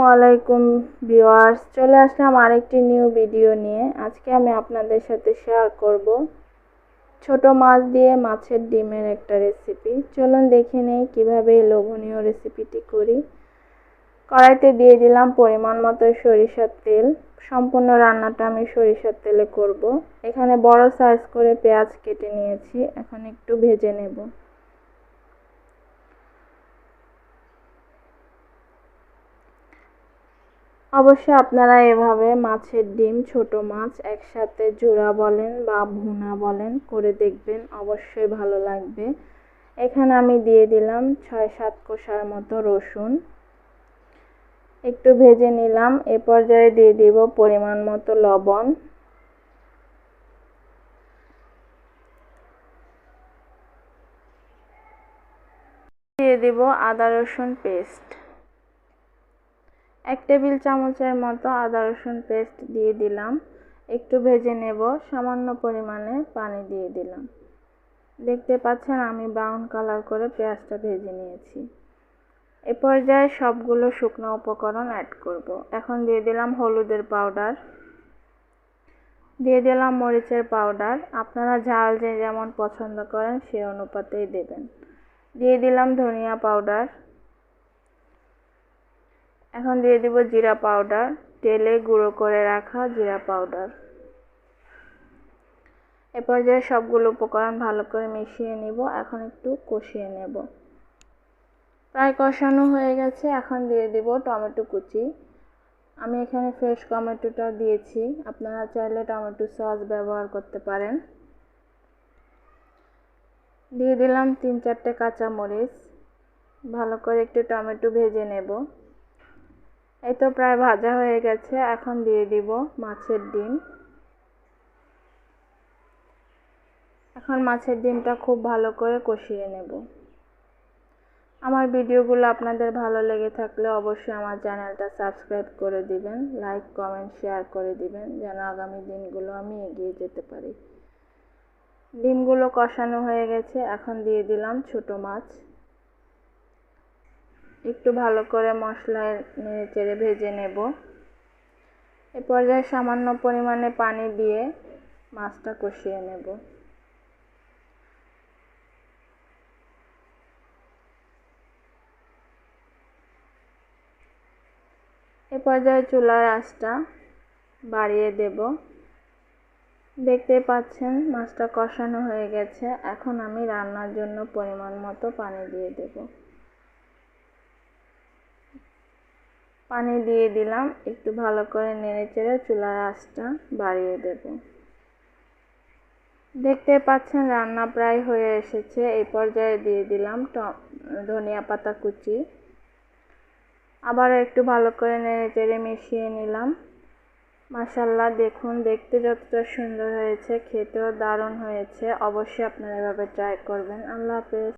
আসসালামাইকুম ভিউয়ার্স, চলে আসলাম আরেকটি নিউ ভিডিও নিয়ে। আজকে আমি আপনাদের সাথে শেয়ার করব ছোট মাছ দিয়ে মাছের ডিমের একটা রেসিপি চলুন দেখে নেই কীভাবে লোভনীয় রেসিপিটি করি। কড়াইতে দিয়ে দিলাম পরিমাণ মতো সরিষার তেল। সম্পূর্ণ রান্নাটা আমি সরিষার তেলে করব। এখানে বড় সাইজ করে পেঁয়াজ কেটে নিয়েছি। এখন একটু ভেজে নেব। অবশ্যই আপনারা এভাবে মাছের ডিম, ছোট মাছ একসাথে জোড়া বলেন বা ভুনা বলেন করে দেখবেন, অবশ্যই ভালো লাগবে। এখানে আমি দিয়ে দিলাম ছয় সাত কোষার মতো রসুন। একটু ভেজে নিলাম, এ পর্যায়ে দিয়ে দিব পরিমাণ মতো লবণ। দিয়ে দিব আদা রসুন পেস্ট। এক টেবিল চামচের মতো আদা রসুন পেস্ট দিয়ে দিলাম। একটু ভেজে নেব, সামান্য পরিমাণে পানি দিয়ে দিলাম। দেখতে পাচ্ছেন, আমি ব্রাউন কালার করে পেঁয়াজটা ভেজে নিয়েছি। এ পর্যায়ে সবগুলো শুকনো উপকরণ অ্যাড করব। এখন দিয়ে দিলাম হলুদের পাউডার। দিয়ে দিলাম মরিচের পাউডার। আপনারা ঝাল যে যেমন পছন্দ করেন সে অনুপাতেই দেবেন। দিয়ে দিলাম ধনিয়া পাউডার। এখন দিয়ে দিব জিরা পাউডার। তেলে গুঁড়ো করে রাখা জিরা পাউডার। এ পর্যায়ে সবগুলো উপকরণ ভালো করে মিশিয়ে নিব, এখন একটু কষিয়ে নেব। প্রায় কষানো হয়ে গেছে, এখন দিয়ে দিব টমেটো কুচি। আমি এখানে ফ্রেশ টমেটোটা দিয়েছি, আপনারা চাইলে টমেটো সস ব্যবহার করতে পারেন। দিয়ে দিলাম তিন চারটে কাঁচামরিচ। ভালো করে একটু টমেটো ভেজে নেব। এই তো প্রায় ভাজা হয়ে গেছে, এখন দিয়ে দিব মাছের ডিম। এখন মাছের ডিমটা খুব ভালো করে কষিয়ে নেব। আমার ভিডিওগুলো আপনাদের ভালো লেগে থাকলে অবশ্যই আমার চ্যানেলটা সাবস্ক্রাইব করে দিবেন, লাইক, কমেন্ট, শেয়ার করে দিবেন, যেন আগামী দিনগুলো আমি এগিয়ে যেতে পারি। ডিমগুলো কষানো হয়ে গেছে, এখন দিয়ে দিলাম ছোট মাছ। একটু ভালো করে মশলায় নেড়ে চেড়ে ভেজে নেব। এ পর্যায়ে সামান্য পরিমাণে পানি দিয়ে মাছটা কষিয়ে নেব। এ পর্যায়ে চুলার আঁচটা বাড়িয়ে দেব। দেখতে পাচ্ছেন, মাছটা কষানো হয়ে গেছে। এখন আমি রান্নার জন্য পরিমাণ মতো পানি দিয়ে দেব। পানি দিয়ে দিলাম, একটু ভালো করে নেড়ে চেড়ে চুলার আঁচটা বাড়িয়ে দেব। দেখতে পাচ্ছেন রান্না প্রায় হয়ে এসেছে, এই পর্যায়ে দিয়ে দিলাম ধনিয়া পাতা কুচি। আবারও একটু ভালো করে নেড়ে চেড়ে মিশিয়ে নিলাম। মাসাল্লাহ দেখুন, দেখতে যতটা সুন্দর হয়েছে, খেতেও দারুণ হয়েছে, অবশ্যই আপনারা এভাবে ট্রাই করবেন। আল্লাহ হাফেজ।